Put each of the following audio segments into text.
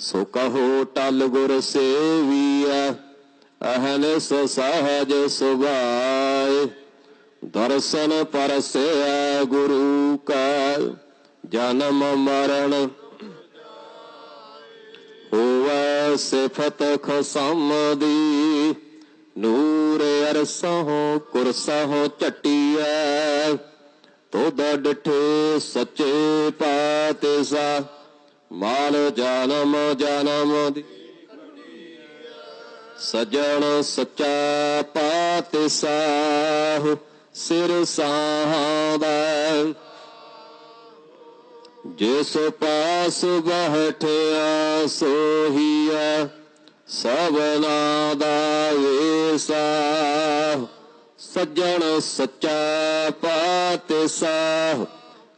ਸੋ ਕਹੋ ਟਲ ਗੁਰ ਸੇਵੀਐ ਅਹਨਿਸ ਸਹਜ ਸੁਭਾਏ। ਦਰਸ਼ਨ ਪਰਸੈ ਗੁਰੂ ਕਾ, ਜਨਮ ਮਰਨ ਹੋਵੈ ਸਿਫਤ ਖਸਮ ਦੀ ਨੂਰ ਅਰਸਹੁ, ਕੁਰਸਹੁ ਝਟੀਐ ਤੋਦ ਡਠੇ ਸੱਚੇ ਪਾਤਿਸਾ ਮਾਲ ਜਨਮ ਜਨਮ ਦੀ। ਸਜਣ ਸੱਚਾ ਪਾਤਿਸਾਹ ਸਿਰ ਸਾਹਦਾ। ਜਿਸ ਪਾਸ ਬਹਿਠਿਆ ਸੋਹੀਆ ਸਭਨਾ ਦਾ ਵੇਸਾ ਸੱਜਣ ਸੱਚਾ ਪਾਤਿਸਾਹ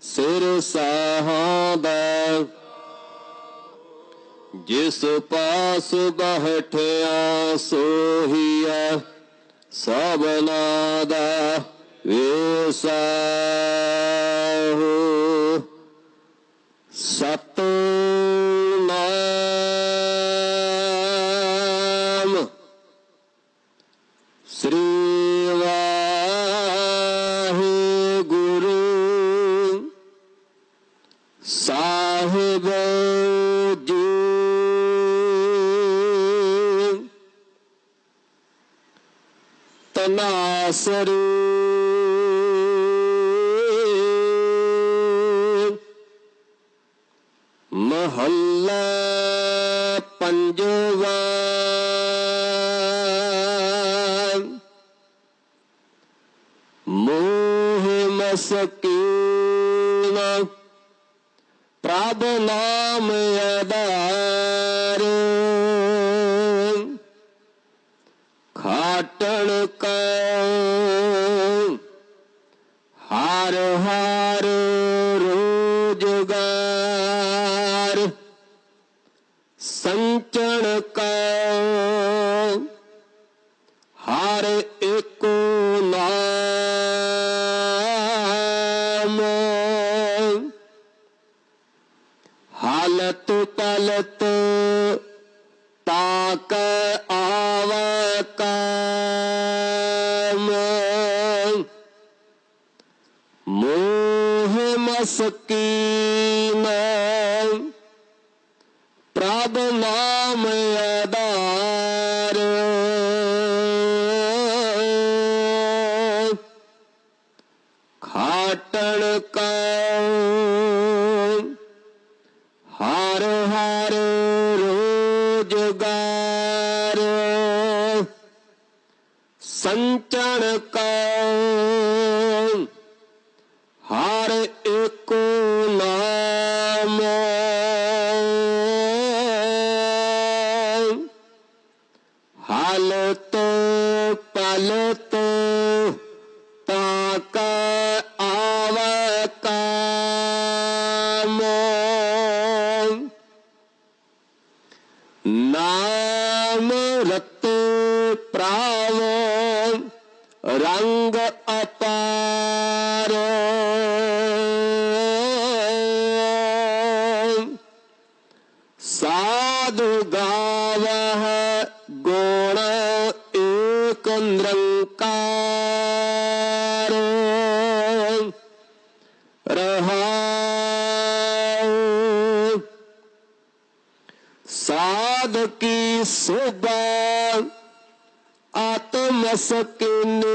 ਸਿਰ ਸਾਹਦਾ। ਜਿਸ ਪਾਸ ਬਹਠਿਆ ਸੋਹੀਆ ਸਭਨਾ ਦਾ ਵੇਸਾ ਸਤਨਾਮ ਸ੍ਰੀ ਵਾਹਿਗੁਰੂ। ਸਾਹਿਬ ਤਨਾਸਰੀ ਮਹੱਲਾ ਪੰਜਵਾ। ਮੋਹ ਮਸਕੀਨ। ਪ੍ਰਭ ਨਾਮ ਆਧਾਰ ਹਰ ਹਰ ਰੋਜਗਾਰ। ਸੰਚਣ ਕਾ ਹਰ ਏਕੋ ਨਾਮ। ਹਾਲਤ ਪਲਤ ਮੋਹ ਮਸਕੀਨ ਪ੍ਰਭ ਨਾਮ ਆਧਾਰ। ਖਾਟਣ ਕਾ ਹਰ ਹਰ ਰੋਜਗਾਰ। ਸੰਚਣ ਕਾ ਪਲਤ ਤਾਕ ਆਵ ਕਾਮ। ਨਾਮ ਰਤੇ ਪ੍ਰਾਵ ਰੰਗ ਨਿਰੰਕਾਰ ਰਹਾਉ ਸਾਧ ਕੀ ਸੋਭਾ ਆਤਮ ਸਕੀਨੇ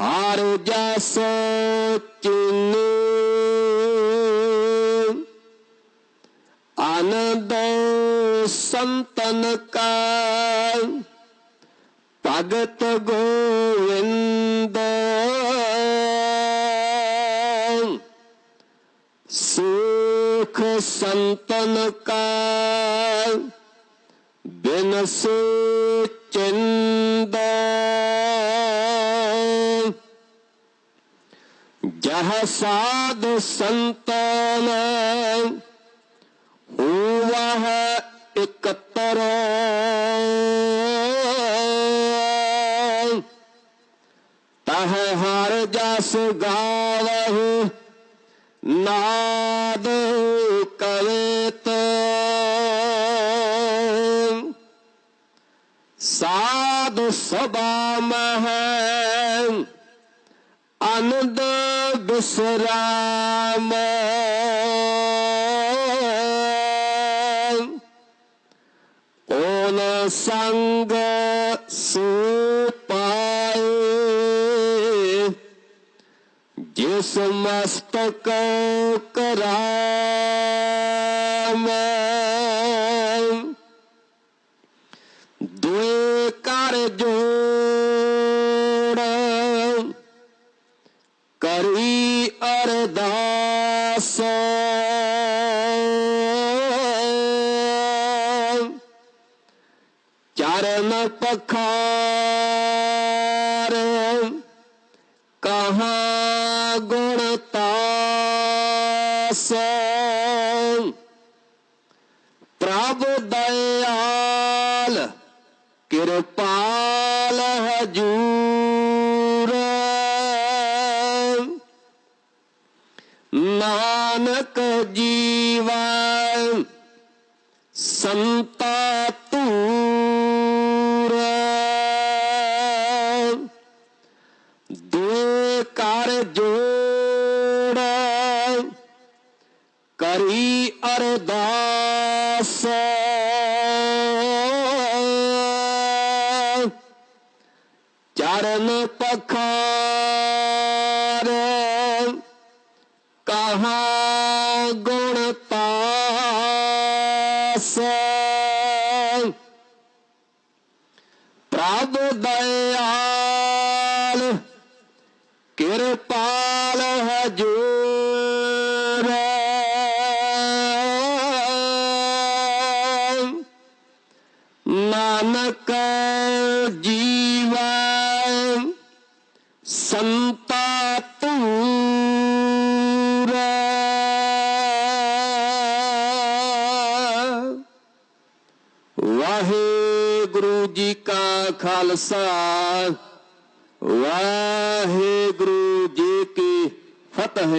ਹਰ ਜਸ ਚਿਨੇ ਆਨੰਦ ਸੰਤਨ ਕਾ ਭਗਤ ਗੋਵਿੰਦ। ਸੁਖ ਸੰਤਨ ਕਾ ਬਿਨਸ ਚਿੰਦ। ਜਹ ਸਾਧ ਸੰਤਨ, ਹੋਵਹ ਇਕਤਰ। ਕਹੈ ਹਰ ਜਸ ਗਾਵਹੁ, ਨਾਦ ਕਵੇਤ ਸਾਧ ਸਭਾ ਮਹਿ ਆਨੰਦ ਬਿਸਰਾਮ ਓਨ ਸੰਗ ਸੁਪਾਏ ਜਿਸ ਮਸਤਕ ਕਰਾਮ। ਦੁਏ ਕਰ ਜੋੜ ਚਰਨ ਪਖਾਰ ਕਹਾਂ ਗੁਣ ਤਾਸ। ਪ੍ਰਭ ਦਇਆਲ ਕਿਰਪਾਲ ਹਜੂਰ। ਨਾਨਕ ਜੀਵਾ ਸੰਤਾ ਅਰਦਾਸ ਚਰਨ ਪਖਾਰ ਕਹਾ ਗੁਣ ਤਾਸ ਪ੍ਰਭ ਦਇਆਲ ਨਾਨਕ ਜੀਵਾ ਸੰਤਾ ਤੂਰ ਵਾਹਿਗੁਰੂ ਜੀ ਕਾ ਖਾਲਸਾ ਵਾਹਿਗੁਰੂ ਜੀ ਕੀ ਫਤਿਹ।